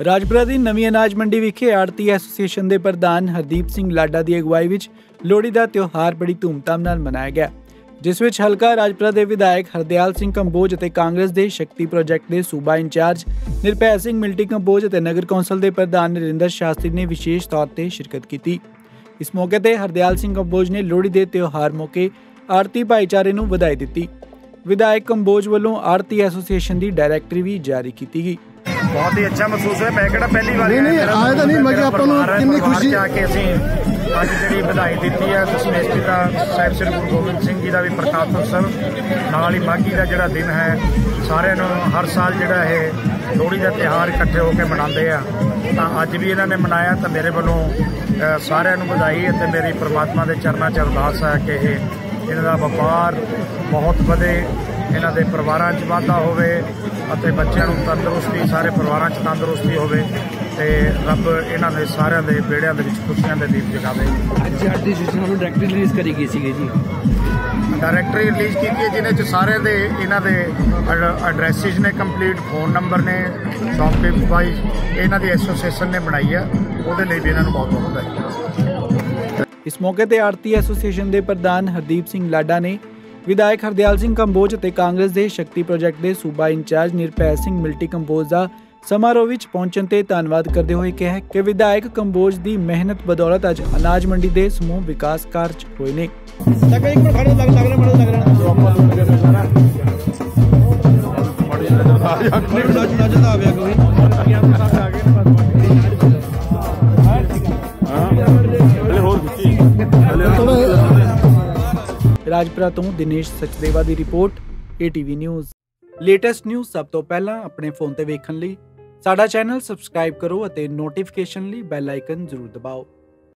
ਰਾਜਪੁਰਾ ਦੀ ਨਵੀਂ ਅਨਾਜ ਮੰਡੀ ਵਿਖੇ ਆੜਤੀ ਐਸੋਸੀਏਸ਼ਨ ਦੇ ਪ੍ਰਧਾਨ ਹਰਦੀਪ ਸਿੰਘ ਲਾਡਾ ਦੀ ਅਗਵਾਈ ਵਿੱਚ ਲੋਹੜੀ ਦਾ ਤਿਉਹਾਰ ਬੜੀ ਧੂਮਧਾਮ ਨਾਲ ਮਨਾਇਆ ਗਿਆ, ਜਿਸ ਵਿੱਚ ਹਲਕਾ ਰਾਜਪੁਰਾ ਦੇ ਵਿਧਾਇਕ ਹਰਦਿਆਲ ਸਿੰਘ ਕੰਬੋਜ ਅਤੇ ਕਾਂਗਰਸ ਦੇ ਸ਼ਕਤੀ ਪ੍ਰੋਜੈਕਟ ਦੇ ਸੂਬਾ ਇੰਚਾਰਜ ਨਿਰਭੈ ਸਿੰਘ ਮਿਲਟੀ ਕੰਬੋਜ ਅਤੇ ਨਗਰ ਕੌਂਸਲ ਦੇ ਪ੍ਰਧਾਨ ਨਰਿੰਦਰ ਸ਼ਾਸਤਰੀ ਨੇ ਵਿਸ਼ੇਸ਼ ਤੌਰ ਤੇ ਸ਼ਿਰਕਤ ਕੀਤੀ। ਇਸ ਮੌਕੇ ਤੇ ਹਰਦਿਆਲ ਸਿੰਘ ਕੰਬੋਜ ਨੇ ਲੋਹੜੀ ਦੇ ਤਿਉਹਾਰ ਮੌਕੇ ਆੜਤੀ ਭਾਈਚਾਰੇ ਨੂੰ ਵਧਾਈ ਦਿੱਤੀ। ਵਿਧਾਇਕ ਕੰਬੋਜ ਵੱਲੋਂ ਆੜਤੀ ਐਸੋਸੀਏਸ਼ਨ ਦੀ ਡਾਇਰੈਕਟਰੀ ਵੀ ਜਾਰੀ ਕੀਤੀ ਗਈ। ਬਹੁਤ ਹੀ ਅੱਛਾ ਮਹਿਸੂਸ ਹੋਇਆ। ਮੈਂ ਕਿਹੜਾ ਪਹਿਲੀ ਵਾਰ ਨਹੀਂ, ਨਹੀਂ, ਆਏ ਤਾਂ ਨਹੀਂ, ਮੇਰਾ ਮਗਰ ਆਪਾਂ ਨੂੰ ਕਿੰਨੀ ਖੁਸ਼ੀ- ਆ ਕੇ ਅਸੀਂ ਅੱਜ ਜਿਹੜੀ ਵਧਾਈ ਦਿੱਤੀ ਹੈ ਦਸ਼ਮੇਸ਼ ਪਿਤਾ ਸਾਹਿਬ ਸ੍ਰੀ ਗੁਰੂ ਗੋਬਿੰਦ ਸਿੰਘ ਜੀ ਦਾ ਵੀ ਪ੍ਰਕਾਸ਼ ਉਤਸਵ ਨਾਲ ਹੀ ਮਾਘੀ ਦਾ ਜਿਹੜਾ ਦਿਨ ਹੈ ਸਾਰਿਆਂ ਨੂੰ ਹਰ ਸਾਲ ਜਿਹੜਾ ਇਹ ਲੋਹੜੀ ਦਾ ਤਿਉਹਾਰ ਇਕੱਠੇ ਹੋ ਕੇ ਮਨਾਉਂਦੇ ਆ। ਤਾਂ ਅੱਜ ਵੀ ਇਹਨਾਂ ਨੇ ਮਨਾਇਆ ਤਾਂ ਮੇਰੇ ਵੱਲੋਂ ਸਾਰਿਆਂ ਨੂੰ ਵਧਾਈ ਅਤੇ ਮੇਰੀ ਪ੍ਰਮਾਤਮਾ ਦੇ ਚਰਨਾਂ 'ਚ ਅਰਦਾਸ ਹੈ ਕਿ ਇਹ ਇਹਨਾਂ ਦਾ ਵਪਾਰ ਬਹੁਤ ਵਧੇ। ਇਹਨਾਂ ਦੇ ਪਰਿਵਾਰਾਂ 'ਚ ਵਾਧਾ ਹੋਵੇ ਅਤੇ ਬੱਚਿਆਂ ਨੂੰ ਤੰਦਰੁਸਤੀ ਸਾਰੇ ਪਰਿਵਾਰਾਂ 'ਚ ਤੰਦਰੁਸਤੀ ਹੋਵੇ ਤੇ ਰੱਬ ਇਹਨਾਂ ਦੇ ਸਾਰਿਆਂ ਦੇ ਬੇੜਿਆਂ ਦੇ ਵਿੱਚ ਖੁਸ਼ੀਆਂ ਦੇ ਦੀਪ ਜਗਾਵੇ। ਅੱਜ ਆਰਟੀ ਸਿਸਟਮ ਨੂੰ ਡਾਇਰੈਕਟਰੀ ਰਿਲੀਜ਼ ਕਰੀ ਗਈ ਸੀਗੀ ਜੀ। ਡਾਇਰੈਕਟਰੀ ਰਿਲੀਜ਼ ਕੀਤੀ ਹੈ ਜਿਹਨੇ ਚ ਸਾਰਿਆਂ ਦੇ ਇਹਨਾਂ ਦੇ ਐਡਰੈਸਿਸ ਨੇ ਕੰਪਲੀਟ ਫੋਨ ਨੰਬਰ ਨੇ ਸ਼ੌਪਕੀਪ ਵਾਈਜ਼ ਇਹਨਾਂ ਦੀ ਐਸੋਸੀਏਸ਼ਨ ਨੇ ਬਣਾਈ ਆ ਉਹਦੇ ਲਈ ਵੀ ਇਹਨਾਂ ਨੂੰ ਬਹੁਤ ਬਹੁਤ ਵਧਾਈ ਇਸ ਮੌਕੇ ਤੇ ਆੜਤੀ ਐਸੋਸੀਏਸ਼ਨ ਦੇ ਪ੍ਰਧਾਨ ਹਰਦੀਪ ਸਿੰਘ ਲਾਡਾ ਨੇ ਵਿਧਾਇਕ ਹਰਦਿਆਲ ਸਿੰਘ ਕੰਬੋਜ ਅਤੇ ਕਾਂਗਰਸ ਦੇ ਸ਼ਕਤੀ ਪ੍ਰੋਜੈਕਟ ਦੇ ਸੂਬਾ ਇੰਚਾਰਜ ਨਿਰਭੈ ਸਿੰਘ ਮਿਲਟੀ ਕੰਬੋਜ ਦਾ ਸਮਾਰੋਹ ਵਿੱਚ ਪਹੁੰਚਣ ਤੇ ਧੰਨਵਾਦ ਕਰਦੇ ਹੋਏ ਕਿਹਾ ਕਿ ਵਿਧਾਇਕ ਕੰਬੋਜ ਦੀ ਮਿਹਨਤ ਬਦੌਲਤ ਅੱਜ ਅਨਾਜ ਮੰਡੀ ਦੇ ਸਮੂਹ ਵਿਕਾਸ ਕਾਰਜ ਹੋਏ ਨੇ। ਰਾਜਪੁਰਾ ਤੋਂ ਦਿਨੇਸ਼ ਸਚਦੇਵਾ ਦੀ report, ATV news. Latest news ਸਭ ਤੋਂ ਪਹਿਲਾਂ ਆਪਣੇ ਫੋਨ ਤੇ ਵੇਖਣ ਲਈ, ਸਾਡਾ ਚੈਨਲ ਸਬਸਕ੍ਰਾਈਬ ਕਰੋ ਅਤੇ ਨੋਟੀਫਿਕੇਸ਼ਨ ਲਈ ਬੈਲ ਆਈਕਨ ਜ਼ਰੂਰ ਦਬਾਓ।